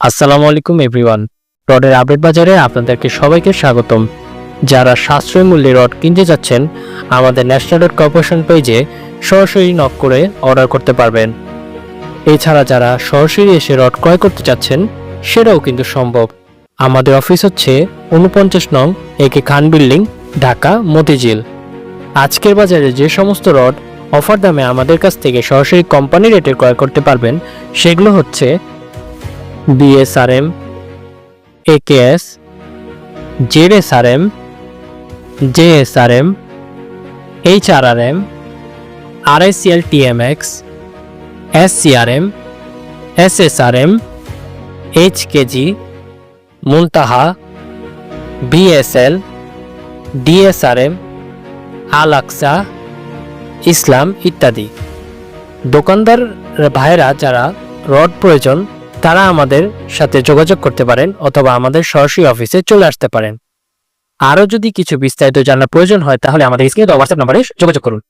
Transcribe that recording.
আসসালামু আলাইকুম, এভরিওয়ান। রডের আপডেট বাজারে আপনাদেরকে সবাইকে স্বাগতম। যারা সাশ্রয় মূল্যে রড কিনতে যাচ্ছেন, আমাদের ন্যাশনাল রড কর্পোরেশন পেজে সরাসরি নক করে অর্ডার করতে পারবেন। এছাড়া যারা সরাসরি এসে রড ক্রয় করতে চাচ্ছেন সেটাও কিন্তু সম্ভব। আমাদের অফিস হচ্ছে উনপঞ্চাশ নং একে খান বিল্ডিং, ঢাকা, মতিঝিল। আজকের বাজারে যে সমস্ত রড অফার দামে আমাদের কাছ থেকে সরাসরি কোম্পানি রেটে ক্রয় করতে পারবেন, সেগুলো হচ্ছে BSRM AKS ZSRM JSRM HRRM RSL TMX SCRM SSRM HKG Muntaha BSL DSRM আলাক্সা Islam ইত্যাদি। দোকানদার ভাইরা যারা রড প্রয়োজন তারা আমাদের সাথে যোগাযোগ করতে পারেন অথবা আমাদের সরাসরি অফিসে চলে আসতে পারেন। আরও যদি কিছু বিস্তারিত জানার প্রয়োজন হয়, তাহলে আমাদের স্ক্রিনে হোয়াটসঅ্যাপ নম্বরে যোগাযোগ করুন।